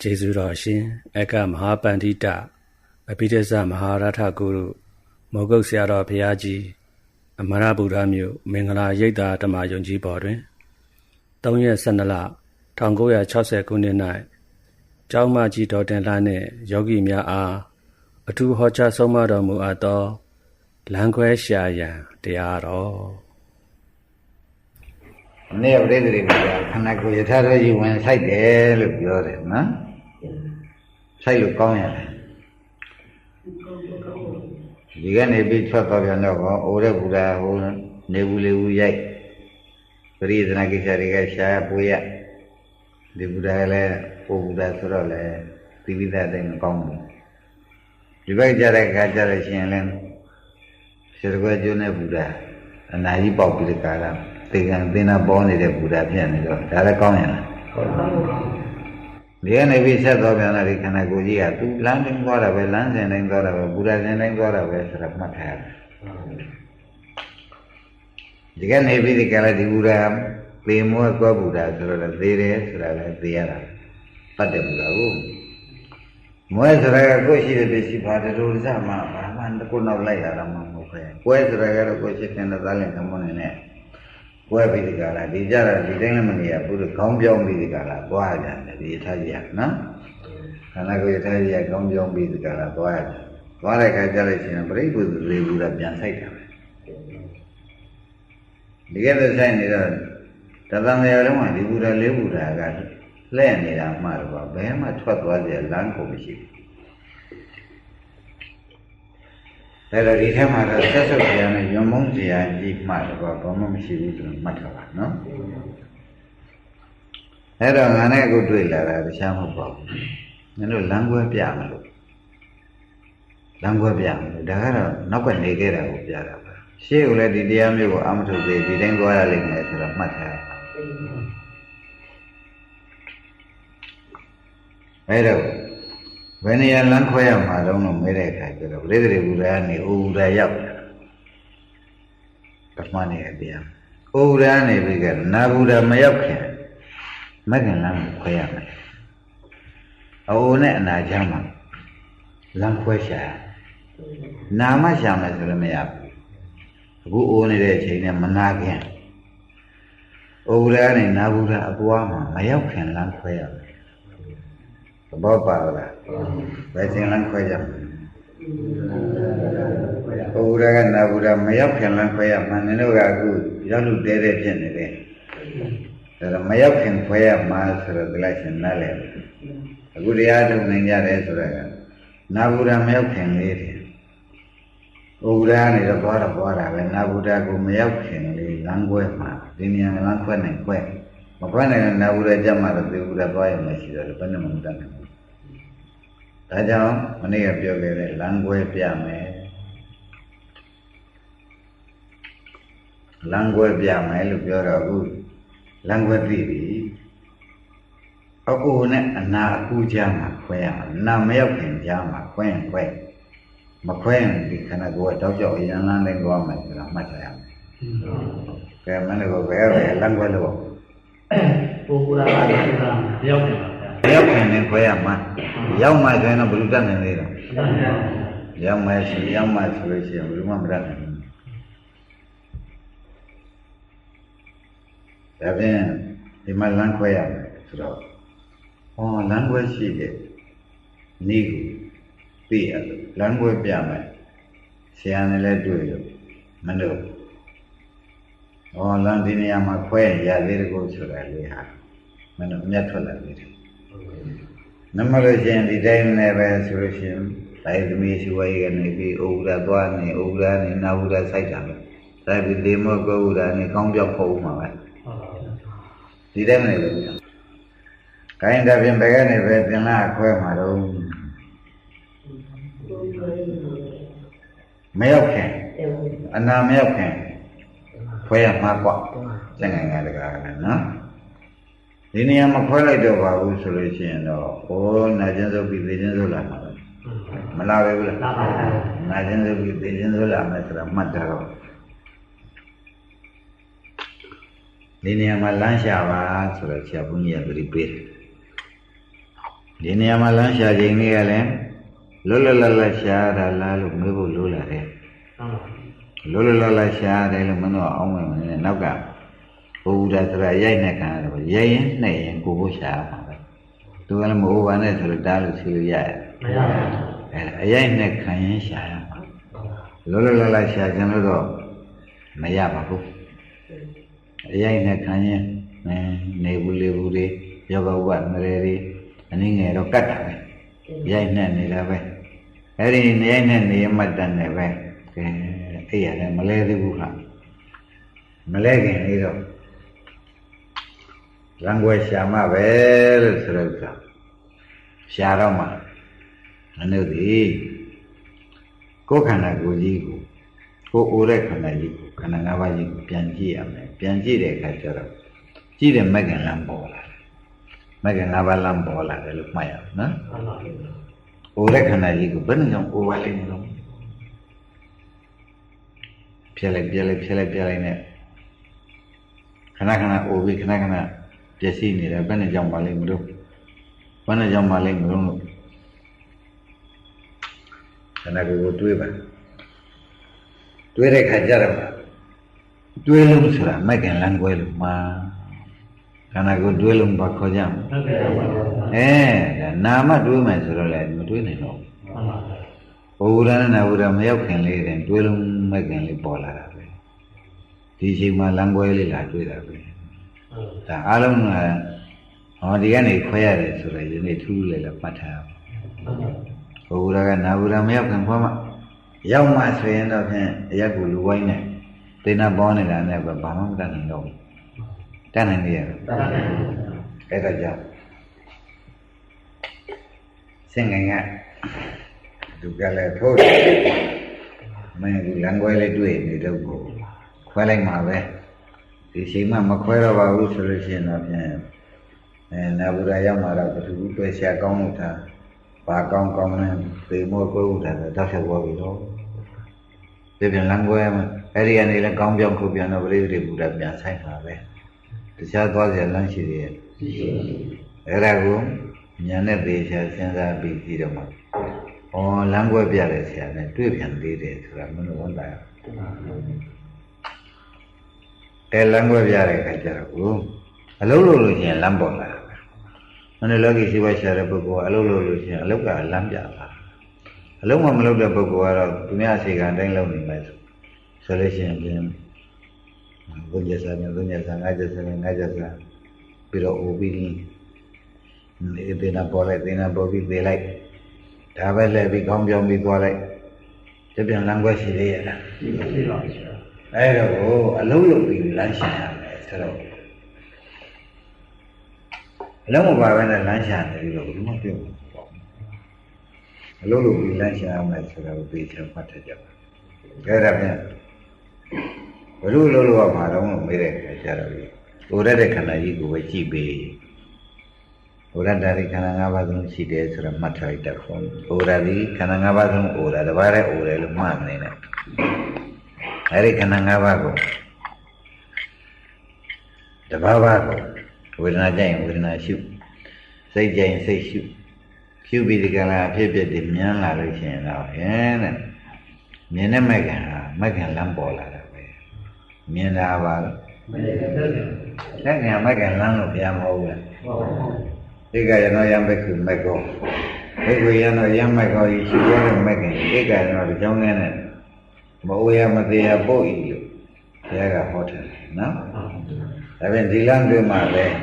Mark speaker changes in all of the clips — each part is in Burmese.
Speaker 1: ကျေးဇူးတော်ရှင်အကမဟာပန္တိတအဘိဓဇမဟာရထဂုရုမောဂုတ်ဆရာတော်ဘုရားကြီးအမရဗုဒ္ဓမြို့မင်္ဂလာရိပ်သာဓမ္မယုံကြည်ပေါ်တွင်3ရက်12လ1960ခုနှစ်၌ကျောင်းမကြီးတော်တင်လာနှင့်ယောဂီများအားအထူးဟောကြားဆုံးမတော်မူအပ်သောလမ်းခွဲရှာရန်တရားတော်
Speaker 2: မနေ့ကပြိတ္တိတွေကခန္ဓာကိုယ်ယထာတော်ကြီးဝင်ဆိုင်တယ်လို့ပြောတယ်နော် ဆိုင်လို့ကောင်းရတယ်ဒီကနေပြီးထွက်သွားပြန်တော့ဟောအိုတဲ့ဘုရားဟိုနေဘူးလေဘူးရိုက်ပရိသနာကိစ္စတွေကရှားပွေရဒီဘုရားလည်းဟိုဘုရားဆိုတော့လေသီပိသတဲ့မကောင်းဘူးဒီဘက်ကြတဲ့ခါကြလို့ရှိရင်လည်းစေတကွဲကျွန်းတဲ့ဘုရားအနာကြီးပေါက်ပြီးတဲ့ကာလသေကံသင်္နာပေါ်နေတဲ့ဘုရားဖြစ်နေတော့ဒါလည်းကောင်းရလား ဒီကနေပြီးဆက်သွားပြန်လာဒီခန္ဓာကိုယ်ကြီးကသူလမ်းတိုင်းသွားတာပဲလမ်းစဉ်တိုင်းသွားတာပဲဘုရားစဉ်တိုင်းသွားတာပဲဆိုတာမှတ်ထားရတယ်ဒီကနေပြီးဒီကလည်းဒီဘုရားသေမွဲကွဲဘုရားဆိုတော့သေတယ်ဆိုတာလည်းသေရတာပတ်တယ်ဘုရားကိုမွဲဆိုတာကကိုယ်ရှိတဲ့ပစ္စည်းပါတယ်လို့စမှဘာမှကိုနောက်လိုက်ရတာမှမဟုတ်ပဲကွဲဆိုတာကတော့ကိုယ်ရှိတဲ့သားလင်ကမွန်းနေနဲ့ ကွဲပြီးဒီကလာဒီကြတာဒီတိုင်းလည်းမနေရဘူးလို့ခေါင်းပြောင်းပြီးဒီကလာသွားကြတယ်ဒီထားကြီးကနော်ခန္ဓာကိုယ်ထားကြီးကခေါင်းပြောင်းပြီးဒီကလာသွားရတယ်သွားတဲ့အခါကျလို့ရှိရင်ပြိပုသေဘူးလားပြန်ဆိုင်တာပဲဒီကဲတော့ဆိုင်နေတော့တသံဃာလုံးကဒီဘုရားလေးဘုရားကလှည့်နေတာမှတော့ဘယ်မှထွက်သွားကြလမ်းကုန်မရှိဘူး အဲ့တော့ဒီထဲမှာတော့ဆက်ဆုပ်ကြရမယ်ယွံမုန်းစရာကြီးမှတော့ဘာမှမရှိဘူးဆိုမှတ်ထားပါနော်အဲ့တော့ငါနဲ့ကိုတွေ့လာတာတရားမဟုတ်ပါဘူးမင်းတို့လမ်းကွဲပြမလို့လမ်းကွဲပြမလို့ဒါကတော့နောက်ကနေခဲ့တာကိုပြတာပါရှေ့ကလည်းဒီတရားမျိုးကိုအမထုတ်သေးဒီတိုင်းသွားရလိမ့်မယ်ဆိုတော့မှတ်ထားပါအဲ့တော့ ဘယ်နေရာလမ်းခွဲရမှာတော့လို့မဲတဲ့အခါကျတော့ပရိသေဘူရာကနေအိုဘူရာရောက်လာပထမနေ့အတရားအိုဘူရာနေပြီးကနာဘူရာမရောက်ခင်မကင်လမ်းကိုခွဲရမယ်အိုနဲ့အနာချမ်းမှာလမ်းခွဲရှာနာမရှာမယ်ဆိုလည်းမရဘူးအခုအိုနေတဲ့အချိန်နဲ့မနာခင်အိုဘူရာကနေနာဘူရာအပွားမှာမရောက်ခင်လမ်းခွဲရမယ် သဘောပါလားဘယ်ချိန်လမ်းခွဲကြမလဲဘုရားကနာဘုရားမရောက်ခင်လမ်းခွဲရမှန်တယ်တို့ကအခုရောက်လို့တဲတဲ့ဖြစ်နေတယ်ဒါတော့မရောက်ခင်ခွဲရမှာဆိုတော့ဒီလိုက်ရှင်နားလဲအခုတရားထုတ်နိုင်ကြတယ်ဆိုတော့နာဘုရားမရောက်ခင်လေးတယ်ဘုရားနေတော့သွားတော့သွားတာပဲနာဘုရားကိုမရောက်ခင်လေးလမ်းခွဲမှာဒီနေရာလမ်းခွဲနိုင်ခွဲမခွဲနိုင်တဲ့နာဘုရားကြမှာတော့သေဘုရားသွားရမှရှိတော့ဘယ်နဲ့မှမတတ်နိုင်ဘူး ဒါကြောင့်မနေ့ကပြောခဲ့တဲ့လမ်းခွဲပြမယ်လမ်းခွဲပြမယ်လို့ပြောတော့အခုလမ်းခွဲသိပြီအကူနဲ့အနာအကူကြားမှာခွဲရမှာနာမရောက်ခင်ကြားမှာခွဲရင်ခွဲမခွဲရင်ဒီခန္ဓာကိုယ်ကတောက်ကြောက်အရင်လမ်းတိုင်းသွားမယ်ဆိုတာမှတ်ထားရမယ်ကဲမနေ့ကဘယ်ပဲလမ်းခွဲလို့
Speaker 3: ပုဂ္ဂလာကဆိုတာရောက်တယ်ပါ
Speaker 2: ဗျာ ရောက်ခင်နဲ့ခွဲရမှာရောက်မှဆိုရင်တော့ဘယ်လိုတတ်နိုင်လဲတော့ရောက်မှရှိရောက်မှဆိုလို့ရှိရင်ဘယ်လိုမှမတတ်နိုင်ဘူးဒါဖြင့်ဒီမှာလမ်းခွဲရမယ်ဆိုတော့ဟောလမ်းခွဲရှိတယ်နေကိုသိရလို့လမ်းခွဲပြမယ်ဆရာနဲ့လည်းတွေ့လို့မလို့ဟောလမ်းဒီနေရာမှာခွဲရသေးတယ်ကိုဆိုတာလေဟာမလို့မြတ်ထွက်လာပြီ နမလို့ရှင်ဒီတိုင်းနဲ့ပဲဆိုလို့ရှိရင်တိုင်းသမီးရှိဝေးကနေပြီးဩဝရသွားနေဩဝရနေနာဝရစိုက်တာပဲဒါပြီးလေမောကောဝရနေကောင်းပြောက်ဖို့မှာပဲဒီတိုင်းနဲ့ပဲခိုင်းတာပြင်ဘယ်ကနေပဲသင်္လာခွဲမှာတော့မရောက်ခင်အနာမရောက်ခင်ခွဲရမှာကွာစင်ငယ်ငယ်တကားလည်းနော် ဒီနေရာမှာခွဲလိုက်တော့ပါဘူးဆိုလို့ရှိရင်တော့ဟိုနာကျင်စုပ်ပြီးသိချင်းစုပ်လာမှာမလာပဲဘူးလားလာပါဘူးနာကျင်စုပ်ပြီးသိချင်းစုပ်လာမယ်ဆိုတာမှတ်တာတော့ဒီနေရာမှာလမ်းရှာပါဆိုတော့ဆရာဘုန်းကြီးကပြပေးတယ်ဒီနေရာမှာလမ်းရှာခြင်းလေးကလည်းလွတ်လွတ်လပ်လပ်ရှာတာလားလို့မေးဖို့လိုလာတယ်
Speaker 3: မှန်ပါ
Speaker 2: လွတ်လွတ်လပ်လပ်ရှာတယ်လို့မင်းတို့အောင်းဝင်နေတယ်နောက်က ဘုရားဆိုတာရိုက်နေခံရတယ်ပေါ့ရိုက်ရင်နှိပ်ရင်ကိုဖို့ရှာရမှာပဲသူကလည်းမဟုတ်ပါနဲ့ဆိုတော့တားလို့ဆီလို့ရတယ်
Speaker 3: မရပါဘူး
Speaker 2: အဲအရိုက်နဲ့ခံရင်ရှာရမှာလွတ်လွတ်လပ်လပ်ရှာခြင်းလို့တော့မရပါဘူးအရိုက်နဲ့ခံရင်အဲနေဘူးလေဘူးတွေယောဂဥပမရေတွေအနည်းငယ်တော့ကတ်တာပဲရိုက်နဲ့နေတာပဲအဲ့ဒီရိုက်နဲ့နေမှတ်တန်တယ်ပဲကဲအဲ့ရတယ်မလဲသေးဘူးခါမလဲခင်လေးတော့ လံွယ်ရှာမပဲလို့ဆိုတော့ဥစ္စာရှာတော့မှအနုသည်ကိုယ်ခန္ဓာကိုယ်ကြီးကိုကိုယ်အိုတဲ့ခန္ဓာကြီးကိုခန္ဓာ၅ပါးကြီးကိုပြန်ကြည့်ရမယ်ပြန်ကြည့်တဲ့အခါကျတော့ကြည့်တဲ့မဂ္ဂင်လမ်းပေါ်လာတယ်မဂ္ဂင်၅ပါးလမ်းပေါ်လာတယ်လို့မှတ်ရအောင်နော်
Speaker 3: မှန်ပါ
Speaker 2: အိုတဲ့ခန္ဓာကြီးကိုဘယ်နှကြောင့်အိုပါလိမ့်မလို့ဖြဲလိုက်ပြဲလိုက်ဖြဲလိုက်ပြဲလိုက်နဲ့ခဏခဏအိုပြီးခဏခဏ ပျက်စီးနေတယ်ဘယ်နှကြောင့်ပါလိမ့်မလို့ဘယ်နှကြောင့်ပါလိမ့်မလို့လို့ခန္ဓာကိုယ်ကိုတွေးပါတွေးတဲ့ခါကြတော့တွေးလုံးဆိုတာမိုက်ကင်လမ်းကွဲလို့မှာခန္ဓာကိုယ်တွေးလုံးပါခေါ်ကြမှာ
Speaker 3: ဟုတ်ကဲ့ပါပါမှန်
Speaker 2: အဲဒါနာမတွေးမယ်ဆိုတော့လည်းမတွေးနိုင်တော့
Speaker 3: ပါ
Speaker 2: ဘူးဘုရားနဲ့နာဘုရားမရောက်ခင်လေးတင်တွေးလုံးမိုက်ကင်လေးပေါ်လာတာပဲဒီအချိန်မှာလမ်းကွဲလေးလာတွေးတာပဲ ဒါအားလုံးကဟောဒီကနေခွဲရတယ်ဆိုတော့ယနေ့ထူးထူးလေးလည်းမှတ်ထားအောင်ဘုရားကနာဘုရားမရောက်ခင်ခွဲမှာရောက်မှဆိုရင်တော့ဖြင့်အရက်ကိုလူဝိုင်းနဲ့သိနာပေါ်နေတာနဲ့ပဲဘာမှမတတ်နိုင်တော့ဘူးတတ်နိုင်နေရတယ်အဲ့ဒါကြောင့်စင်ငင်ကသူကလည်းထိုးတယ်မင်းဒီလမ်းခွဲလေးတွေ့နေတော့ကိုခွဲလိုက်မှာပဲ ဒီချိန်မှမခွဲတော့ပါဘူးဆိုလို့ရှိရင်တော့ဖြင့်အဲနာဘူးရာရောက်မှာတော့ဘသူတွေ့ဆရာကောင်းလို့သာဘာကောင်းကောင်းလဲသေမို့ကိုယ်ဥဒါတော့တောက်ချက်ဝေါ်ပြီတော့ဒီပြန်လမ်းခွဲမှာအဲ့ဒီကနေလည်းကောင်းပြောင်းခုပြန်တော့ပရိသေဘုရားပြန်ဆိုင်မှာပဲတခြားသွားစရာလမ်းရှိသေးရဲ့အဲ့ဒါကိုညာနဲ့သေချာစဉ်းစားပြီးကြည့်တော့မှဩလမ်းကွက်ပြတဲ့ဆရာနဲ့တွေ့ပြန်သေးတယ်ဆိုတာမင်းတို့ဝန်တာရ အဲလမ်းကွက်ပြတဲ့အခါကျတော့ကိုအလုံးလို့လို့ရှိရင်လမ်းပေါ်လာတာပဲမင်းတို့လောကီရှိပါရှာတဲ့ပုဂ္ဂိုလ်ကအလုံးလို့လို့ရှိရင်အလုတ်ကလမ်းပြလာအလုံးမမလုပ်တဲ့ပုဂ္ဂိုလ်ကတော့သူများအခြေခံအတိုင်းလုပ်နေမယ်ဆိုဆိုလို့ရှိရင်ပြင်ဘုရားဆရာနဲ့ဘုရားဆရာငါးချက်ဆရာငါးချက်ဆရာပြီးတော့ OB နေသေနာပေါ်လိုက်သေနာပေါ်ပြီးသေလိုက်ဒါပဲလဲပြီးကောင်းပြောင်းပြီးသွားလိုက်တပြန်လမ်းကွက်ရှိသေးရဲ့လား
Speaker 3: ရှိပါပြီ
Speaker 2: အဲ့တော့ကိုအလုံးလုံးပြီးလမ်းရှာရမယ်ဆိုတော့အလုံးမပါဘဲနဲ့လမ်းရှာနေပြီးတော့ဘယ်သူမှပြုတ်မပေါ့အလုံးလုံးပြီးလမ်းရှာရမယ်ဆိုတော့သိချင်မှတ်ထကြပါအဲ့ဒါပြန်ဘယ်လိုလုံးလို့ကမှာတော့မေးတဲ့ခါကျတော့ဒီကိုရတဲ့ခန္ဓာကြီးကိုပဲကြည့်ပေးဘုရားတာရိခန္ဓာ၅ပါးလုံးရှိတယ်ဆိုတော့မှတ်ထားလိုက်တတ်ခွန်ဘုရားဒီခန္ဓာ၅ပါးလုံးအိုတာတပါးတည်းအိုတယ်လို့မှတ်မနေနဲ့ အဲ့ဒီခန္ဓာ၅ပါးကိုတပါးပါးကိုဝေဒနာကြရင်ဝေဒနာရှုစိတ်ကြရင်စိတ်ရှုရှုပြီးဒီကလာအဖြစ်အပျက်တွေမြန်းလာလို့ရှိရင်တော့ဟဲ့တဲ့မြင်တဲ့မက္ကန်ဟာမက္ကန်လမ်းပေါ်လာတာပဲမြင်တာပါလို့
Speaker 3: မနေ့ကတက်တယ်
Speaker 2: လက်ခံမက္ကန်လမ်းလို့ဘုရားမဟုတ်ဘူးလား
Speaker 3: ဟုတ်ပါဘူး
Speaker 2: ဧကယနောယံဘိက္ခုမက္ကောဘိက္ခုယနောယံမက္ကောဤရှိရတဲ့မက္ကန်ဧကယနောဒီကြောင်းနဲ့ မအိုရမသေးရပုတ်ဤလို့ဘုရားကဟောထားတယ်နော်ဒါပြန်ဒီလမ်းတွေမှာလည်း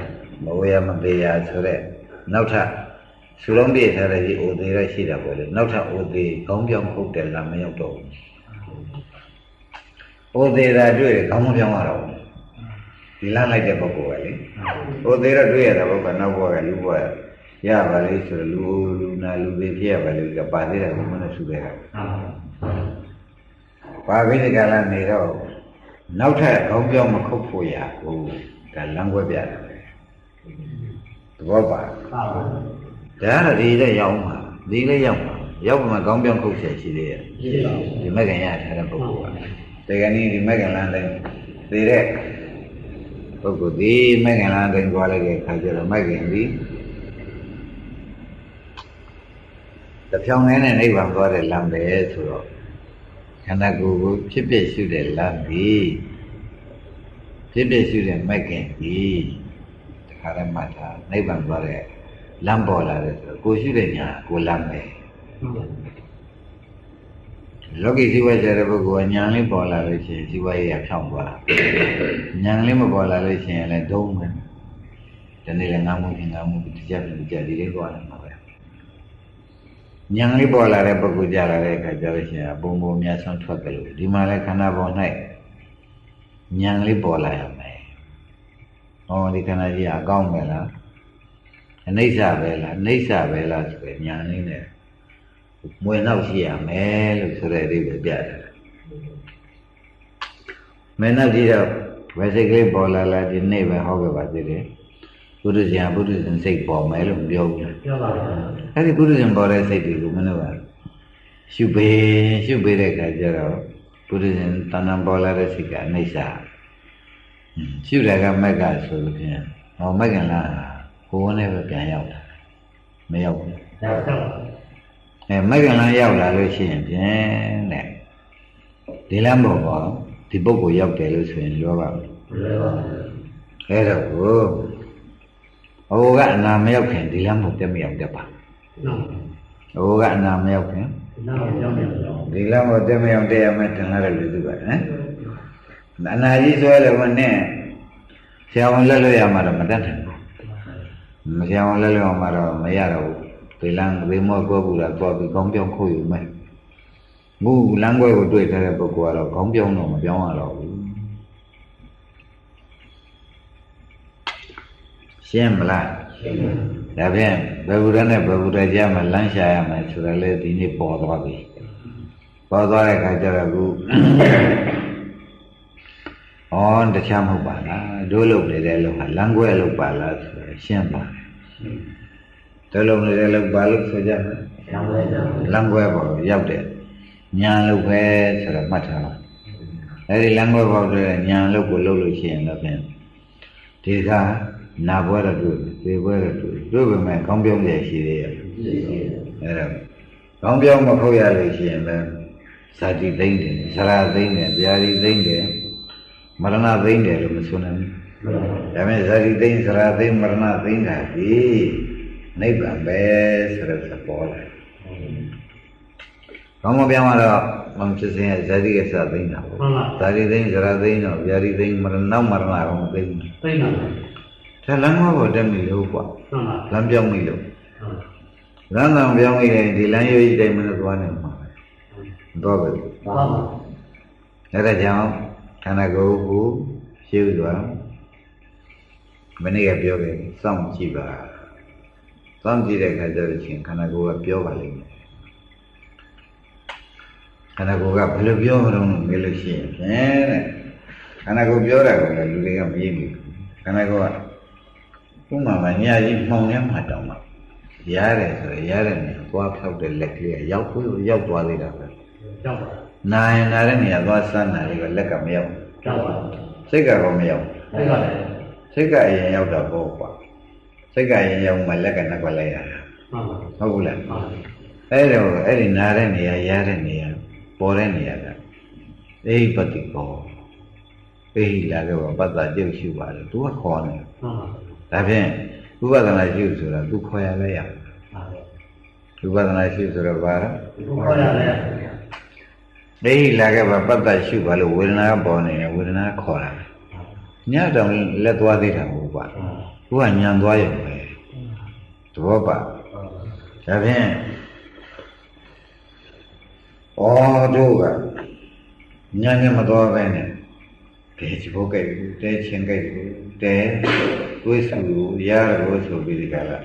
Speaker 2: မအိုရမသေးရဆိုတဲ့နောက်ထပ်သုလုံးပြည့်ထားတဲ့ဒီအိုသေးရရှိတာပေါ့လေနောက်ထပ်အိုသေးခေါင်းပြောင်းခုတ်တယ်လားမရောက်တော့ဘူးအိုသေးတာတွေ့တယ်ခေါင်းမပြောင်းရတော့ဘူးဒီလမ်းလိုက်တဲ့ပုဂ္ဂိုလ်ကလေဟိုသေးတော့တွေ့ရတာဘုကနောက်ဘဝကလူဘဝရပါလေဆိုလူလူနာလူသေးဖြစ်ရပါလေကပါသေးတယ်ဘုမနဲ့ဆုတဲ့ ကပါပြီးဒီကလာနေတော့နောက်ထပ်ခေါင်းပြောင်းမခုတ်ဖို့ရဘူးဒါလမ်းခွဲပြတယ်ပဲသဘောပါ
Speaker 3: ဟုတ်ပါဘူး
Speaker 2: ဒါကတော့ဒီတဲ့ရောက်မှာဒီလည်းရောက်မှာရောက်မှာခေါင်းပြောင်းခုတ်ဆက်ရှိသေးရဲ့
Speaker 3: ရှိပါဘူး
Speaker 2: ဒီမက္ကင်ရထားတဲ့ပုဂ္ဂိုလ်ကဒီကနေ့ဒီမက္ကင်လမ်းတိုင်းသေးတဲ့ပုဂ္ဂိုလ်ဒီမက္ကင်လမ်းတိုင်းကြွားလိုက်တဲ့အခါကျတော့မက္ကင်ဒီတဖြောင်းနဲ့နိဗ္ဗာန်သွားတဲ့လမ်းပဲဆိုတော့ ခန္ဓာကိုယ်ကိုဖြစ်ဖြစ်ရှုတဲ့လမ်းပြီဖြစ်ဖြစ်ရှုတဲ့မဲ့ခင်ပြီတခါတည်းမှတ်ထားနိဗ္ဗာန်သွားတဲ့လမ်းပေါ်လာတယ်ဆိုတော့ကိုယ်ရှုတဲ့ညာကိုယ်လမ်းပဲ
Speaker 3: ဟုတ်ပါ
Speaker 2: လောကီဇီဝကြတဲ့ပုဂ္ဂိုလ်ကညာလေးပေါ်လာလို့ရှိရင်ဇီဝရေးရဖြောင်းသွားတာညာလေးမပေါ်လာလို့ရှိရင်လည်းဒုံးပဲဒီနေ့လည်းငါမှုခင်ငါမှုတရားပြန်ကြဒီလေးသွားတယ်မှာ ပဲညာလေးပေါ်လာတဲ့ပုဂ္ဂိုလ်ကြလာတဲ့အခါကျလို့ရှိရင်ပုံပုံအများဆုံးထွက်ကြလို့ဒီမှာလည်းခန္ဓာပေါ်၌ညာလေးပေါ်လာရမယ်ဟောဒီခန္ဓာကြီးအကောင်းပဲလားအနိစ္စပဲလားအနိစ္စပဲလားဆိုရင်ညာလေးနဲ့မွေနောက်ရှိရမယ်လို့ဆိုတဲ့အဓိပ္ပာယ်ပြတယ်။မင်းနောက်ကြည့်တော့ဝေစိတ်ကလေးပေါ်လာလာဒီနေ့ပဲဟောခဲ့ပါသေးတယ်။ ဘုဒ္ဓဇင်ဘုဒ္ဓဇင်စိတ်ပေါ်မယ်လို့မပြောဘူးလား
Speaker 3: ပြောပါဘူး။
Speaker 2: အဲဒီဘုဒ္ဓဇင်ပေါ်တဲ့စိတ်တွေကိုမင်းတို့ကရှုပေးရှုပေးတဲ့အခါကျတော့ဘုဒ္ဓဇင်တဏ္ဍပေါ်လာတဲ့စိတ်ကအနိစ္စ။ရှုတယ်ကမက်ကဆိုလို့ဖြင့်ဟောမက်ကလားကိုယ်ဝန်းနဲ့ပဲပြန်ရောက်တာ။မရောက်ဘူး။
Speaker 3: ဒါတော့
Speaker 2: အဲမဂ္ဂလန်ရောက်လာလို့ရှိရင်ဖြင့်တဲ့ဒီလမ်းပေါ်ပေါ်ဒီပုဂ္ဂိုလ်ရောက်တယ်လို့ဆိုရင်လောပါဘူး
Speaker 3: လွယ်ပါဘူး
Speaker 2: အဲတော့ကို အဟိုကအနာမရောက်ခင်ဒီလမ်းပေါ်တက်မရောက်တတ်ပါ
Speaker 3: နော်
Speaker 2: အဟိုကအနာမရောက်ခင်
Speaker 3: နောက်ကြောင်းနေတော့
Speaker 2: ဒီလမ်းပေါ်တက်မရောက်တက်ရမယ်ထင်လာတဲ့လူစုကဟမ်အနာကြီးဆွဲတယ်ဘယ်နဲ့ဆရာဝန်လက်လွတ်ရမှာတော့မတတ်နိုင်ဘူးမဆရာဝန်လက်လွတ်အောင်မှာတော့မရတော့ဘူးဒီလမ်းဒီမောကောဘူးလားသွားပြီးကောင်းပြောင်းခုတ်ယူမယ်မူလမ်းကွဲကိုတွေ့ထားတဲ့ပုဂ္ဂိုလ်ကတော့ခေါင်းပြောင်းတော့မပြောင်းရတော့ဘူး ရှင်းမလားဒါဖြင့်ဘယ်ဘုရားနဲ့ဘယ်ဘုရားကြားမှာလမ်းရှာရမယ်ဆိုတာလေဒီနေ့ပေါ်သွားပြီပေါ်သွားတဲ့အခါကျတော့ခုဩတခြားမဟုတ်ပါလားတို့လုပ်နေတဲ့လို့ဟာလမ်းကွဲလုပ်ပါလားဆိုတော့ရှင်းပါတယ်တို့လုပ်နေတဲ့လို့ဘာလို့ဆိုကြမလဲ
Speaker 3: ကျောင်းလေးတော့
Speaker 2: လမ်းကွဲပေါ်ရောက်တဲ့ညာလို့ပဲဆိုတော့မှတ်ထားပါအဲဒီလမ်းကွဲပေါ်တဲ့ညာလို့ကိုလုပ်လို့ရှိရင်တော့ဖြင့်ဒီက နာပွဲတော့တွေ့သေပွဲတော့တွေ့တွေ့ပေမဲ့ခေါင်းပြောင်းရရှိသေးရဲ့အဲဒါခေါင်းပြောင်းမခုတ်ရလို့ရှိရင်လည်းဇာတိသိမ့်တယ်ဇရာသိမ့်တယ်ဗျာတိသိမ့်တယ်မရဏသိမ့်တယ်လို့မဆိုနိုင်ဘူးဒါပေမဲ့ဇာတိသိမ့်ဇရာသိမ့်မရဏသိမ့်တာဒီနိဗ္ဗာန်ပဲဆိုတော့သဘောလာကောင်းမပြောင်းတော့မဖြစ်စင်ရဲ့ဇာတိကစသိမ့်တာပေါ့
Speaker 3: မှန်ပါ
Speaker 2: ဇာတိသိမ့်ဇရာသိမ့်တော့ဗျာတိသိမ့်မရဏမရဏကောင်သိမ့်
Speaker 3: သိနေတယ်
Speaker 2: ဒါလမ်းမပေါ်တက်မိလို့ကွာ
Speaker 3: မှန်ပါ
Speaker 2: လမ်းပြောင်းမိလို့
Speaker 3: ဟုတ်
Speaker 2: လမ်းဆောင်ပြောင်းမိတယ်ဒီလမ်းရွေးတိုင်းမလို့သွားနေမှာပဲတော့ပဲ
Speaker 3: ပါပါ
Speaker 2: အဲဒါကြောင့်ခန္ဓာကိုယ်ကိုရှင်းစွာမနေ့ကပြောခဲ့စောင့်ကြည့်ပါစောင့်ကြည့်တဲ့အခါကျတော့ချင်းခန္ဓာကိုယ်ကပြောပါလိမ့်မယ်ခန္ဓာကိုယ်ကဘယ်လိုပြောမလို့မေးလို့ရှိရင်ဖြင့်တဲ့ခန္ဓာကိုယ်ပြောတာကလည်းလူတွေကမယဉ်ဘူးခန္ဓာကိုယ်က ဥမာမညာကြီးမှောင်ရမှတောင်းမှာရတယ်ဆိုရရတယ်နေသွားဖြောက်တဲ့လက်ကလေးကရောက်ဖို့ရောက်သွားသေးတာပဲ
Speaker 3: ကျောင်းပါ
Speaker 2: နာရင်နာတဲ့နေရာသွားစမ်းတာလေးကလက်ကမရောက်
Speaker 3: ကျောင်းပါ
Speaker 2: စိတ်ကတော့မရောက်
Speaker 3: သိပါတယ်
Speaker 2: စိတ်ကအရင်ရောက်တာပေါ့ကွာစိတ်ကအရင်ရောက်မှလက်ကနှက်ကွက်လိုက်ရတာ
Speaker 3: မှန်ပါ
Speaker 2: ဟုတ်ဘူးလား
Speaker 3: မှန်ပါ
Speaker 2: အဲ့တော့အဲ့ဒီနာတဲ့နေရာရတဲ့နေရာပေါ်တဲ့နေရာကအိပတိကောအိလာကပတ္တကျုပ်ရှိပါလေသူကခေါ်နေ
Speaker 3: မှန်ပါ
Speaker 2: ဒါဖြင့်ဥပဒနာရှိဆိုတာ तू ခေါ်ရလဲရ
Speaker 3: ဟုတ်
Speaker 2: ဥပဒနာရှိဆိုတော့ဘာလဲ
Speaker 3: ဘုခေါ်ရတယ်
Speaker 2: အိလာကပတ္တရှိပါလို့ဝေဒနာကပေါ်နေတယ်ဝေဒနာခေါ်တာညတောင်လက်သွားသေးတာဟုတ်ပါသူကညံသွားရုံပဲသဘောပါဒါဖြင့်ဩတို့ကညံညမသွားပဲနဲ့ တဲချဖို့ကြိုက်ဘူးတဲချင်းကြိုက်ဘူးတဲတွေးစုရရလို့ဆိုပြီးဒီကလာ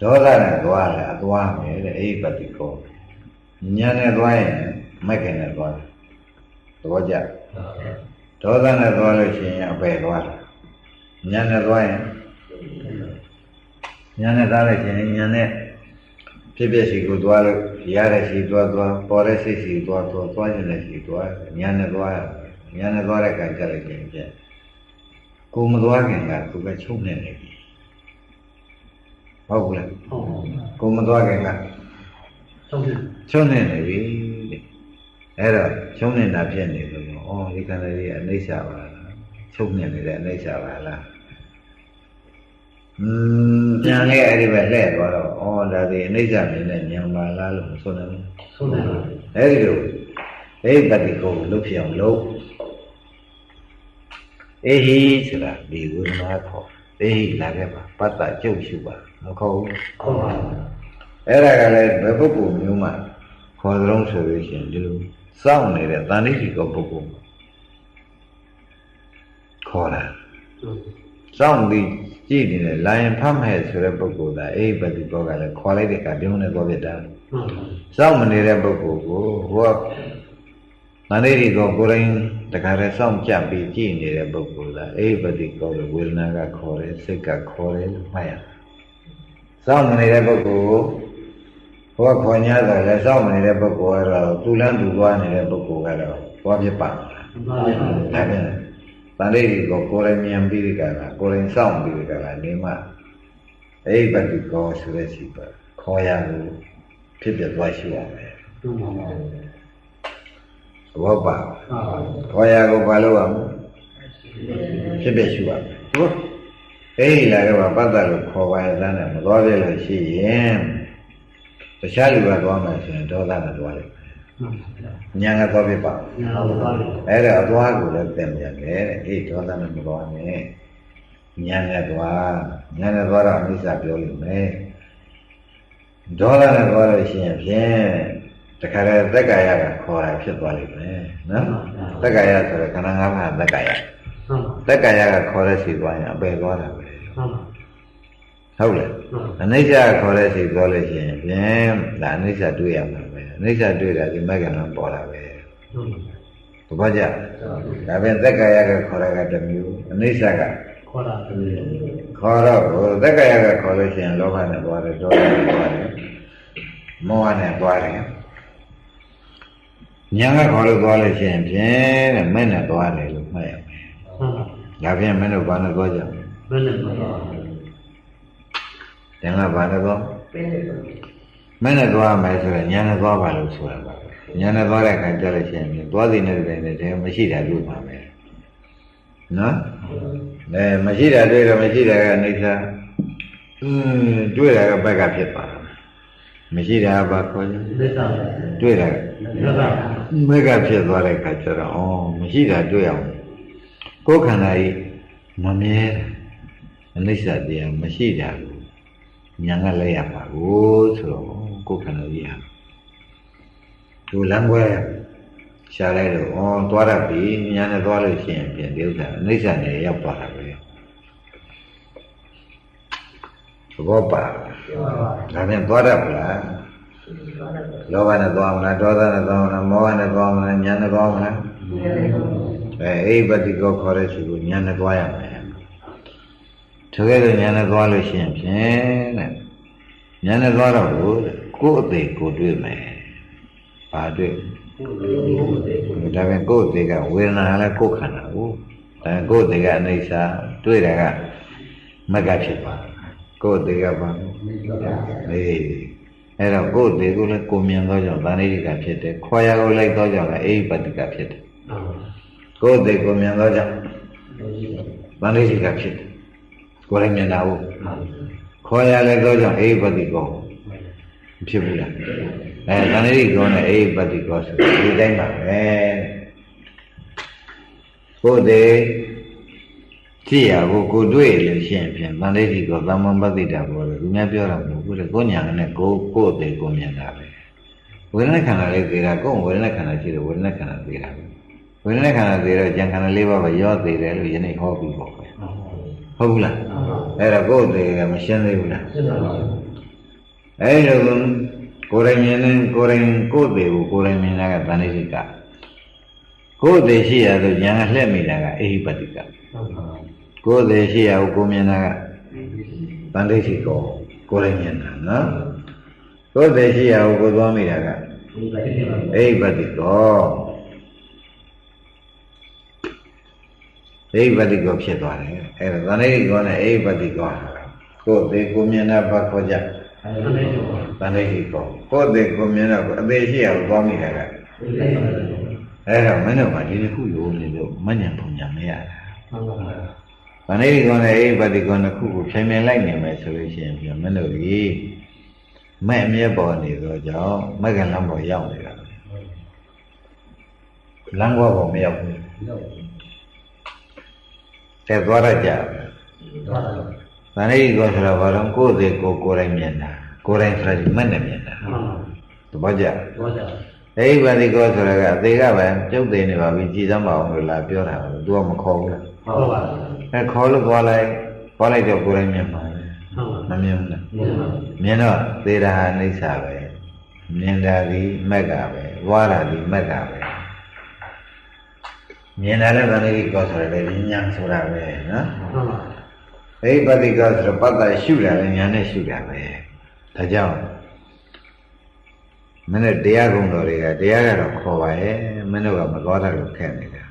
Speaker 2: ဒေါသနဲ့သွားတယ်အသွားမယ်တဲ့အိပတိကောညံနဲ့သွားရင်မက်ခင်နဲ့သွားတယ်သဘောကျဒေါသနဲ့သွားလို့ရှိရင်အပယ်သွားတယ်ညံနဲ့သွားရင်ညံနဲ့သွားလို့ရှိရင်ညံနဲ့ဖြစ်ဖြစ်စီကိုသွားလို့ရတဲ့စီသွားသွားပေါ်တဲ့စိတ်စီသွားသွားသွားခြင်းတဲ့စီသွားညံနဲ့သွား ညံနဲ့သွားတဲ့ကံကြလိုက်ခြင်းဖြင့်ကိုမသွားခင်ကသူကချုပ်နေနေပြီဟုတ်ဘူးလား
Speaker 3: ဟုတ်
Speaker 2: ကိုမသွားခင်က
Speaker 3: ဆုံးတယ်
Speaker 2: ချုံနေနေပြီတဲ့အဲ့တော့ချုံနေတာဖြစ်နေလို့ဩဒီခန္ဓာကြီးအနိစ္စပါလားချုံနေနေတဲ့အနိစ္စပါလားอืมပြန်ခဲ့အဲ့ဒီပဲလှည့်သွားတော့ဩဒါဒီအနိစ္စမြင်တဲ့ဉာဏ်ပါလားလို့မဆိုနိုင်ဘူး
Speaker 3: ဆုံးတယ်
Speaker 2: အဲ့ဒီလိုအိပတိကိုလှုပ်ဖြစ်အောင်လုပ် အေဟိဆိုတာဒီဝိရမခေါ်အေဟိလာခဲ့ပါပတ္တကျုပ်ရှုပါမခေါ်ဘူး
Speaker 3: ခေါ်ပါ
Speaker 2: အဲ့ဒါကလည်းဘယ်ပုဂ္ဂိုလ်မျိုးမှခေါ်သလုံးဆိုလို့ရှိရင်ဒီလိုစောင့်နေတဲ့တန်ဋိတိကောပုဂ္ဂိုလ်ခေါ်တာစောင့်ပြီးကြည့်နေတဲ့လာရင်ဖတ်မဲ့ဆိုတဲ့ပုဂ္ဂိုလ်ကအိပတိကောကလည်းခေါ်လိုက်တဲ့ကပြုံးနေတော့ပြတာ
Speaker 3: ဟုတ်
Speaker 2: စောင့်မနေတဲ့ပုဂ္ဂိုလ်ကိုဟိုကမန္တိရီကိုကိုယ်တိုင် တခါတည်းစောင့်ကြပ်ပြီးကြည့်နေတဲ့ပုဂ္ဂိုလ်ကအိပတိကောလို့ဝေဒနာကခေါ်တယ်စိတ်ကခေါ်တယ်လို့မှတ်ရစောင့်မနေတဲ့ပုဂ္ဂိုလ်ကိုဟိုကခေါ်냐ဆိုလည်းစောင့်မနေတဲ့ပုဂ္ဂိုလ်ကတော့သူလန်းသူသွားနေတဲ့ပုဂ္ဂိုလ်ကတော့သွားဖြစ်ပါလား
Speaker 3: ပါပါ
Speaker 2: ဒါပြန်တန်လေးကိုကိုယ်တိုင်မြင်ပြီးဒီကကကိုယ်တိုင်စောင့်ပြီးဒီကကနေမှအိပတိကောဆိုတဲ့စီပါခေါ်ရလို့ဖြစ်ပြသွားရှိရမယ်
Speaker 3: တို့မှာပါ
Speaker 2: ဘောပါ
Speaker 3: ဟာ
Speaker 2: ခေါ်ရကိုဘာလို့အောင်ဖြစ်ပြရှိပါမယ်ဟုတ်အေးလာတော့ပတ်သက်လို့ခေါ်ပါရတဲ့နဲ့မသွားပြလို့ရှိရင်တခြားလူကသွားမှဆိုရင်ဒေါသနဲ့သွားလိမ့်မယ်ညာကသွားပြပါ
Speaker 3: ညာပါပါ
Speaker 2: အဲ့ဒါအသွားကိုလည်းသင်ပြန်တယ်တဲ့အေးဒေါသနဲ့မသွားနဲ့ညာနဲ့သွားညာနဲ့သွားတော့အနိစ္စပြောလိမ့်မယ်ဒေါသနဲ့သွားလို့ရှိရင်ဖြင့် တခါတည်းသက်ကာယကခေါ်တာဖြစ်သွားလိမ့်မယ်နော်သက်ကာယဆိုတဲ့ခန္ဓာ၅ပါးသက်ကာယ
Speaker 3: ဟုတ်
Speaker 2: သက်ကာယကခေါ်တဲ့စီသွားရင်အပယ်သွားတာပဲ
Speaker 3: ဟုတ်
Speaker 2: ဟုတ်လားအနိစ္စခေါ်တဲ့စီသွားလို့ရှိရင်ဖြင့်ဒါအနိစ္စတွေ့ရမှာပဲအနိစ္စတွေ့တာဒီမဂ္ဂဏပေါ်တာပဲ
Speaker 3: ဟုတ်
Speaker 2: သဘောကျဒါပြန်သက်ကာယကခေါ်တာကတစ်မျိုးအနိစ္စက
Speaker 3: ခေါ်တာပြီ
Speaker 2: ခေါ်တော့ဟိုသက်ကာယကခေါ်လို့ရှိရင်လောဘနဲ့သွားတယ်ဒေါသနဲ့သွားတယ်မောဟနဲ့သွားတယ် ညာကခေါ်လို့သွားလို့ရှိရင်ဖြင့်တဲ့မဲ့နဲ့သွားတယ်လို့မှတ်ရမယ်
Speaker 3: ဟုတ်
Speaker 2: ဒါဖြင့်မင်းတို့ဘာနဲ့သွားကြလဲ
Speaker 3: ဘယ်နဲ့ပါပါ
Speaker 2: ဉာဏ်ကဘာနဲ့သွားမင်းနဲ့သွားမယ်ဆိုရင်ဉာဏ်နဲ့သွားပါလို့ဆိုတာပါပဲဉာဏ်နဲ့သွားတဲ့အခါကျလို့ရှိရင်ဖြင့်သွားစီနေတဲ့တိုင်နဲ့တည်းမရှိတာလို့ပါမယ်နော်အဲမရှိတာတွေ့တော့မရှိတာကအနိစ္စอืมတွေ့တာကဘက်ကဖြစ်သွားတာမရှိတာကဘာခေါ်လဲ
Speaker 3: သစ္စာ
Speaker 2: တွေ့တာက
Speaker 3: သစ္စာ
Speaker 2: မက်ကဖြစ်သွားတဲ့အခါကျတော့ဩမရှိတာတွေ့အောင်ကိုယ်ခန္ဓာကြီးမမြဲတာအနိစ္စတရားမရှိတာကိုညာကလည်းရပါဘူးဆိုတော့ကိုယ်ခန္ဓာကြီးဟာသူလမ်းခွဲရှားလိုက်တော့ဩသွားရပြီညာနဲ့သွားလို့ရှိရင်ပြင်ဒီဥစ္စာအနိစ္စနဲ့ရောက်သွားတာပဲသဘောပါဒါပြန်သွားရပါလား လောဘနဲ့သွားမလားဒေါသနဲ့သွားမလားမောဟနဲ့သွားမလားညာနဲ့သွားမလားအဲအိပတိကောခေါ်တဲ့သူကိုညာနဲ့သွားရမယ်ထိုကဲ့သို့ညာနဲ့သွားလို့ရှိရင်ဖြင့်တဲ့ညာနဲ့သွားတော့ကိုယ်အသေးကိုယ်တွေ့မယ်ဘာတွေ့ဒါပြန်ကိုယ်အသေးကဝေဒနာလည်းကိုယ်ခန္ဓာကိုဒါပြန်ကိုယ်အသေးကအနိစ္စတွေ့တာကမက္ကဖြစ်ပါကိုယ်အသေးကဘာအေး အဲ့တော့ကိုယ်အသေးကိုလည်းကိုမြင်သောကြောင့်ဗန္ဓိကဖြစ်တယ်ခွာရကိုလိုက်သောကြောင့်လည်းအိပတိကဖြစ်တယ်ကိုယ်အသေးကိုမြင်သောကြောင့်ဗန္ဓိကဖြစ်တယ်ကိုယ်လည်းမြင်တာဟုတ်ခေါ်ရလည်းသောကြောင့်အိပတိကောမဖြစ်ဘူးလားအဲသန္တိကောနဲ့အိပတိကောဆိုဒီတိုင်းပါပဲကိုယ်သေး ကြည့်ရကိုကိုတွေ့လို့ရှိရင်ဖြင့်သန္တိကောသမ္မပတိတာပေါ်တယ်သူများပြောတာမဟုတ်ဘူးလေကိုညာနဲ့ကိုကိုယ်သေးကိုမြင်တာပဲဝေဒနာခန္ဓာလေးသေးတာကိုယ်ဝေဒနာခန္ဓာရှိတယ်ဝေဒနာခန္ဓာသေးတာပဲဝေဒနာခန္ဓာသေးတော့ဉာဏ်ခန္ဓာလေးပါးပဲရောသေးတယ်လို့ယနေ့ဟောပြီးပေါ့ပဲဟုတ်ဘူးလားအဲ့တော့ကိုယ်သေးကမရှင်းသေးဘူးလား
Speaker 3: သစ္စာပါ
Speaker 2: အဲ့လိုကိုယ်တိုင်မြင်နေကိုယ်တိုင်ကိုယ်သေးကိုကိုယ်တိုင်မြင်တာကတဏှိတိကကိုယ်သေးရှိရဆိုဉာဏ်ကလှည့်မိတာကအိဟိပတိက
Speaker 3: ဟုတ်ပါ
Speaker 2: ကိုယ်သေးရှိရကိုကိုမြင်တာကတဏှိတိကောကိုယ်တိုင်မြင်တာနော်ကိုယ်သေးရှိရကိုကိုသွားမိတာက
Speaker 3: ဒီပါတိပါ
Speaker 2: အိဟိပတိကောအိဟိပတိကောဖြစ်သွားတယ်အဲ့ဒါတဏှိတိကောနဲ့အိဟိပတိကောဟာကိုယ်သေးကိုမြင်တာဘာခေါ်ကြ
Speaker 3: အအနေကျော်
Speaker 2: တန်လေးကြီးကောကိုယ်အသေးကိုမြင်တော့အသေးရှိရကိုသွားမိတယ်ကအဲ့တော့မင်းတို့ကဒီတစ်ခုလိုနေလို့မညံပုံညာမရတာ
Speaker 3: ဟုတ်ပါဘူး။
Speaker 2: ဗန္ဓိကောနဲ့အိဗတိကောနှစ်ခုကိုဖြိုင်မြန်လိုက်နေမယ်ဆိုလို့ရှိရင်ပြမင်းတို့ကြီးမဲ့အမြဲပေါ်နေသောကြောင့်မက္ကလမ်းပေါ်ရောက်နေတာပဲ။လမ်းဘဝပေါ်မရောက်ဘူး။တဲ့သွားရကြ
Speaker 3: သွားတာ။
Speaker 2: ဗန္ဓိကောဆိုတော့ဘာလို့ကိုယ်သေးကိုယ်ကိုယ်တိုင်မြင်တာ။ကိုယ်တိုင်ဆိုတော့မနဲ့မြင်တာ
Speaker 3: ဟုတ်ပါ။
Speaker 2: သဘောကျ
Speaker 3: သွားကြ။
Speaker 2: အိဗတိကောဆိုတော့ကအသေးကပဲကျုပ်သေးနေပါပြီကြည်စမ်းပါအောင်လို့လာပြောတာ။ तू ကမခေါ်ဘူးလား
Speaker 3: ဟုတ်ပါ။
Speaker 2: အဲခေါ်လို့သွားလိုက်သွားလိုက်တော့ကိုယ်တိုင်မြင်ပါလေ
Speaker 3: ဟုတ်ပါ
Speaker 2: မမြင်ဘူးလား
Speaker 3: မြင်ပါ
Speaker 2: မြင်တော့သေတာဟာအိဋ္ဌာပဲမြင်တာဒီမက်ကပဲဝါတာဒီမက်ကပဲမြင်တာလည်းဗန္ဓိကောဆိုရတယ်ဉာဏ်ဆိုတာပဲနော်
Speaker 3: ဟုတ်ပါ
Speaker 2: အိပတိကောဆိုတော့ပတ္တရှုတာလည်းဉာဏ်နဲ့ရှုတာပဲဒါကြောင့်မင်းတို့တရားကုံတော်တွေကတရားကတော့ခေါ်ပါရဲ့မင်းတို့ကမသွားတာလို့ခက်နေတာ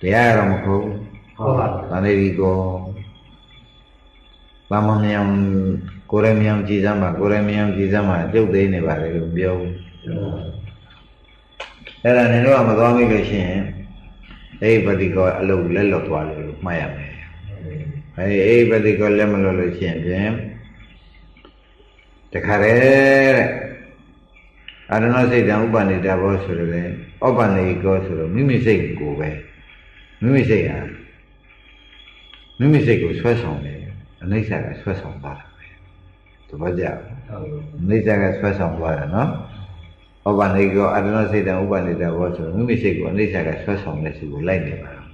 Speaker 2: တရားကတော့မခေါ်ဘူး
Speaker 3: ဟုတ်ပါ
Speaker 2: ဗန္ဓိကောဘာမမြောင်ကိုယ်ရမြောင်ကြည်စမ်းပါကိုယ်ရမြောင်ကြည်စမ်းပါပြုတ်သေးနေပါလေလို့ပြောဘူးအဲ့ဒါနေတော့မသွားမိလို့ရှိရင်အိပတိကောအလုပ်လက်လွတ်သွားတယ်လို့မှတ်ရမယ်အဲအိပတိကောလက်မလွတ်လို့ရှိရင်ဖြင့်တခါတည်းတဲ့အာရဏစိတ်တံဥပဏိတဘောဆိုရယ်ဥပဏိကောဆိုတော့မိမိစိတ်ကိုပဲမိမိစိတ်ဟာ မိမိစိတ်ကိုဆွဲဆောင်တယ်အနိစ္စကဆွဲဆောင်သွားတာပဲတပတ်ကြအနိစ္စကဆွဲဆောင်သွားတယ်နော်ဥပနိကောအတ္တနစိတ်တံဥပနိတဘောဆိုမိမိစိတ်ကိုအနိစ္စကဆွဲဆောင်တဲ့စီကိုလိုက်နေပါတော့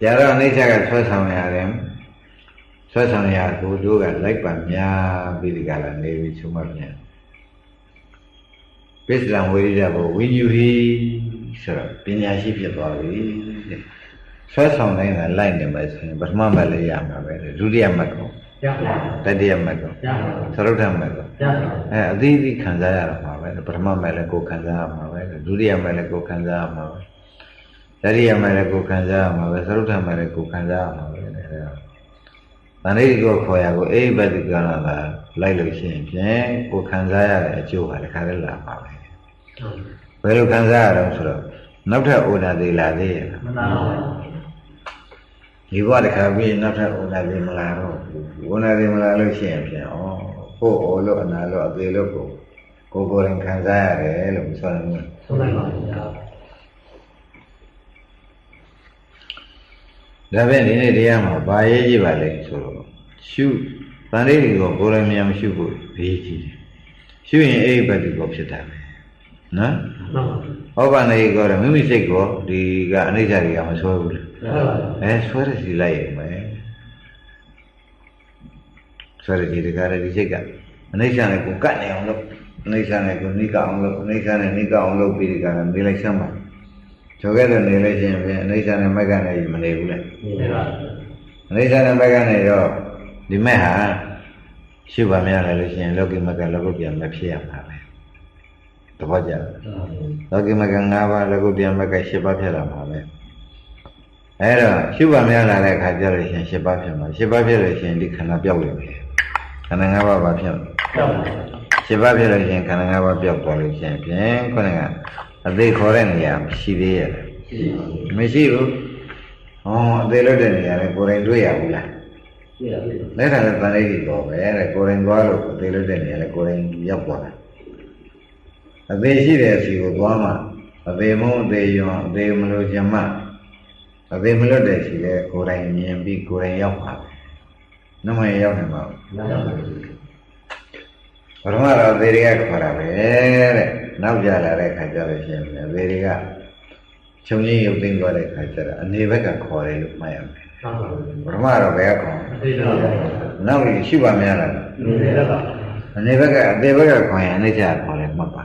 Speaker 2: ကြာတော့အနိစ္စကဆွဲဆောင်ရတယ်ဆွဲဆောင်ရကိုတို့ကလိုက်ပါများပြီးဒီကလာနေပြီးချုံမပြန်ပစ္စလံဝိရိယဘောဝိညူဟိဆိုတော့ပညာရှိဖြစ်သွားပြီတဲ့ ဆွဲဆောင်တိုင်းကလိုက်နေမယ်ဆိုရင်ပထမမလည်းရမှာပဲဒုတိယမကော
Speaker 3: ရပါ
Speaker 2: တတိယမကော
Speaker 3: ရပါ
Speaker 2: သရုတ်ထမကော
Speaker 3: ရပါ
Speaker 2: အဲအသေးသေးခံစားရတော့မှာပဲပထမမဲ့လည်းကိုယ်ခံစားရမှာပဲဒုတိယမဲ့လည်းကိုယ်ခံစားရမှာပဲတတိယမဲ့လည်းကိုယ်ခံစားရမှာပဲသရုတ်ထမဲ့လည်းကိုယ်ခံစားရမှာပဲအဲဒါတဏှိကိုခေါ်ရကိုအိဘတ်ကကလာလိုက်လို့ရှိရင်ဖြင့်ကိုယ်ခံစားရတဲ့အကျိုးဟာတခါတည်းလာပါပဲဘယ်လိုခံစားရတော့ဆိုတော့နောက်ထပ်ဩဒါသေးလာသေးရဲ့လား
Speaker 3: မနာပါ
Speaker 2: ဒီဘဝတစ်ခါပြီးနောက်ထပ်ဩဒါသေးမလာတော့ဘူးဩဒါသေးမလာလို့ရှိရင်ဖြင့်ဩကိုယ်ဩလို့အနာလို့အသေးလို့ကိုကိုယ်ကိုယ်ရင်ခံစားရတယ်လို့ဆိုတယ်
Speaker 3: ဆုံးလိုက်ပါဗျာ
Speaker 2: ဒါဖြင့်ဒီနေ့တရားမှာဘာရေးကြည့်ပါလဲဆိုတော့ရှုတန်လေးတွေကိုကိုယ်လည်းမြန်မရှုဖို့ဘေးကြီးတယ်ရှုရင်အိပ်ပတ်ဒီကိုဖြစ်တာပဲနော်
Speaker 3: ဟုတ်ပါ
Speaker 2: ဟောပါနေကောမိမိစိတ်ကိုဒီကအနိစ္စတွေကမဆွဲဘူးလား
Speaker 3: ဟုတ်ပါ
Speaker 2: အဲဆွဲရစီလိုက်ရင်ပဲဆွဲရစီတကားရဒီစိတ်ကအနိစ္စနဲ့ကိုကတ်နေအောင်လို့အနိစ္စနဲ့ကိုနိကအောင်လို့အနိစ္စနဲ့နိကအောင်လို့ပြီးဒီကရနေလိုက်စမ်းပါကျော်ခဲ့တဲ့နေလိုက်ခြင်းဖြင့်အနိစ္စနဲ့မက္ကနဲ့မနေဘူးလေ
Speaker 3: နေပါ
Speaker 2: အနိစ္စနဲ့မက္ကနဲ့တော့ဒီမဲ့ဟာရှုပါများလာလို့ရှိရင်လောကီမက္ကလောကုပြန်မဖြစ်ရမှာပဲတပည့်ကြလောကီမက္က၅ပါးလောကုပြန်မက္က၈ပါးဖြစ်လာမှာပဲ အဲ့တော့ရှုပါများလာတဲ့အခါကျလို့ရှိရင်၈ပါးဖြစ်မှာ၈ပါးဖြစ်လို့ရှိရင်ဒီခန္ဓာပြောက်လိမ့်မယ်ခန္ဓာ၅ပါးဘာဖြစ်လဲ
Speaker 3: ကြောက်ပါ
Speaker 2: ၈ပါးဖြစ်လို့ရှိရင်ခန္ဓာ၅ပါးပြောက်သွားလို့ရှိရင်ဖြင့်ခုနကအသေးခေါ်တဲ့နေရာရှိသေးရဲ့လား
Speaker 3: ရှိ
Speaker 2: မရှိဘူးဟောအသေးလွတ်တဲ့နေရာလေကိုယ်တိုင်တွေ့ရဘူးလား
Speaker 3: ရှိရပြီ
Speaker 2: လက်ထံလည်းတန်လေးကြီးတော့ပဲတဲ့ကိုယ်တိုင်သွားလို့အသေးလွတ်တဲ့နေရာလေကိုယ်တိုင်ရောက်သွားတာအသေးရှိတဲ့အစီကိုသွားမှအသေးမုံအသေးယွန်အသေးမလို့ခြင်းမ အသေးမလွတ်တဲ့စီလေကိုယ်တိုင်မြင်ပြီးကိုယ်တိုင်ရောက်ပါပဲနမရရောက်နေပါဘူး
Speaker 3: ရပါဘူး
Speaker 2: ပထမတော့အသေးတွေကခေါ်တာပဲတဲ့နောက်ကြလာတဲ့ခါကျလို့ရှိရင်အသေးတွေကခြုံကြီးရုပ်သိမ်းသွားတဲ့ခါကျတော့အနေဘက်ကခေါ်တယ်လို့မှတ်ရမယ်
Speaker 3: ဟုတ်ပါဘူး
Speaker 2: ပထမတော့ဘယ်ကခေါ်
Speaker 3: အသေးတော့
Speaker 2: နောက်ပြီးရှိပါများလား
Speaker 3: နေရတော့
Speaker 2: အနေဘက်ကအသေးဘက်ကခေါ်ရင်အနိစ္စခေါ်တယ်မှတ်ပါ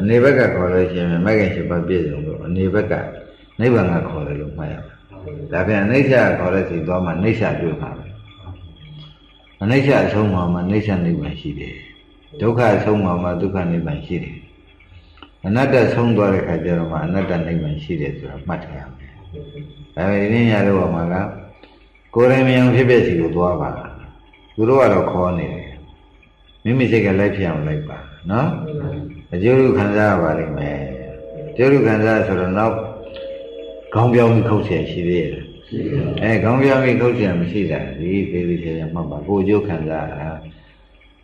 Speaker 2: အနေဘက်ကခေါ်လို့ရှိရင်မဂ္ဂင်ရှိပါပြည့်စုံလို့အနေဘက်က နိဗ္ဗာန်ကခေါ်တယ်လို့မှတ်ရမယ်ဒါပြန်အနိစ္စခေါ်တဲ့စီသွားမှအနိစ္စတွေ့ပါပဲအနိစ္စအဆုံးမှာမှအနိစ္စနိဗ္ဗာန်ရှိတယ်ဒုက္ခအဆုံးမှာမှဒုက္ခနိဗ္ဗာန်ရှိတယ်အနတ္တဆုံးသွားတဲ့ခါကျတော့မှအနတ္တနိဗ္ဗာန်ရှိတယ်ဆိုတာမှတ်ထားရမယ်ဒါပေမဲ့ဒီနေ့ညတော့မှာကကိုယ်တိုင်မြင်ဖြစ်ဖြစ်စီကိုသွားပါသူတို့ကတော့ခေါ်နေတယ်မိမိစိတ်ကလိုက်ဖြစ်အောင်လိုက်ပါနော်အကျိုးလူခံစားရပါလိမ့်မယ်အကျိုးလူခံစားဆိုတော့နောက် ခေါင်းပြောင်းပြီးခုတ်ဆရာရှိသေးရဲ့အဲခေါင်းပြောင်းပြီးခုတ်ဆရာမရှိတာဒီသေးသေးချာချာမှတ်ပါကိုကျိုးခံစားတာ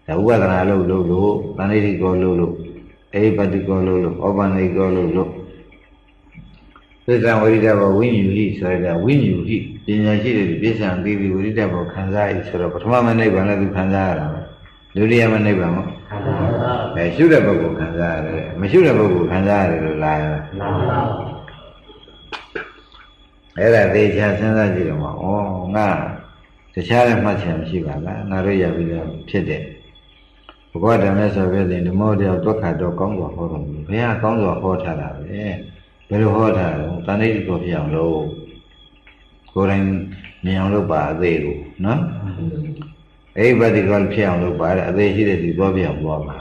Speaker 2: ဒါဥပဒနာလို့လို့လို့တဏှိတိကောလို့လို့အိပတိကောလို့လို့ဩပန္နိကောလို့လို့သစ္စာဝိရိဒဘောဝိညူဟိဆိုရတာဝိညူဟိပညာရှိတဲ့ပြစ္ဆံသိပြီးဝိရိဒဘောခံစားရဆိုတော့ပထမမနိဗ္ဗာန်လည်းသူခံစားရတာပဲဒုတိယမနိဗ္ဗာန်ဟုတ်
Speaker 3: ခံစားရတာ
Speaker 2: ပဲရှုတဲ့ပုဂ္ဂိုလ်ခံစားရတယ်မရှုတဲ့ပုဂ္ဂိုလ်ခံစားရတယ်လို့လာရလားမှ
Speaker 3: န်ပါဘူး
Speaker 2: အဲ့ဒါသေချာစဉ်းစားကြည့်တော့မှဩငါတခြားလည်းမှတ်ချင်မရှိပါလားငါတို့ရပြီးတော့ဖြစ်တဲ့ဘုရားဓမ္မဆိုပြတဲ့ဓမ္မတရားဒုက္ခတော့ကောင်းစွာဟောတော်မူဘုရားကောင်းစွာဟောထားတာပဲဘယ်လိုဟောထားလဲတဏှိတိကိုဖြစ်အောင်လို့ကိုယ်တိုင်မြင်အောင်လုပ်ပါအသေးကိုနော်အိဗတိကောဖြစ်အောင်လုပ်ပါတဲ့အသေးရှိတဲ့ဒီသွားပြအောင်သွားပါ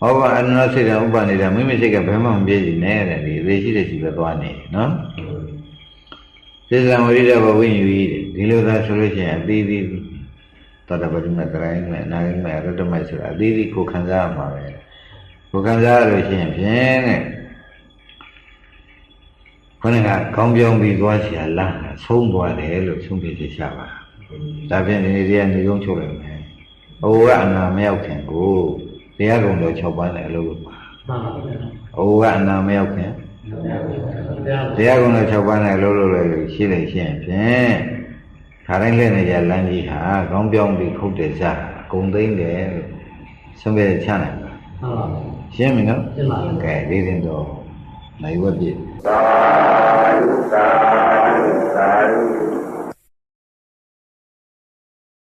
Speaker 2: ဟောပါအနုစိတ်တဥပနေတာမိမိစိတ်ကဘယ်မှမပြည့်စုံနဲ့တဲ့ဒီအသေးရှိတဲ့စီပဲသွားနေနော်သ စ္စာဝိရိဒဘဝိညူကြီးတဲ့ဒီလိုသာဆိုလို့ရှိရင်အသီးသီးသောတပတိမတရိုင်းနဲ့အနာဂိမရတ္တမိုက်ဆိုတာအသီးသီးကိုခံစားရမှာပဲကိုခံစားရလို့ရှိရင်ဖြင့်တဲ့ခေါင်းကခေါင်းပြောင်းပြီးသွားချင်လားဆုံးသွားတယ်လို့ဆုံးဖြတ်ချက်ချပါဒါဖြင့်ဒီနေ့တည်းကနေကုန်းချုပ်လိုက်မယ်။အိုကအနာမရောက်ခင်ကိုတရားကုံတော်6ပါးနဲ့အလုပ်လုပ်ပါ
Speaker 3: မှန်ပါဗျာ။
Speaker 2: အိုကအနာမရောက်ခင်
Speaker 3: တရား
Speaker 2: တရားကုံတော်6ပါးနဲ့အလုပ်လုပ်လိုက်လို့ရှိလိုက်ရှင်းဖြင့်ခါတိုင်းလက်နေကြလမ်းကြီးဟာခေါင်းပြောင်းပြီးခုတ်တဲ့စားဂုံသိမ့်တယ်လို့ဆုံးဖြတ်ချနိုင်ပါ
Speaker 3: မှန်ပါ
Speaker 2: ရှင်းပြီနော်
Speaker 3: ရှင်းပါပြီ
Speaker 2: ကဲဒီရင်တော့နိုင်ဝက်ပြည့်
Speaker 4: သာဓုသာဓုသာဓု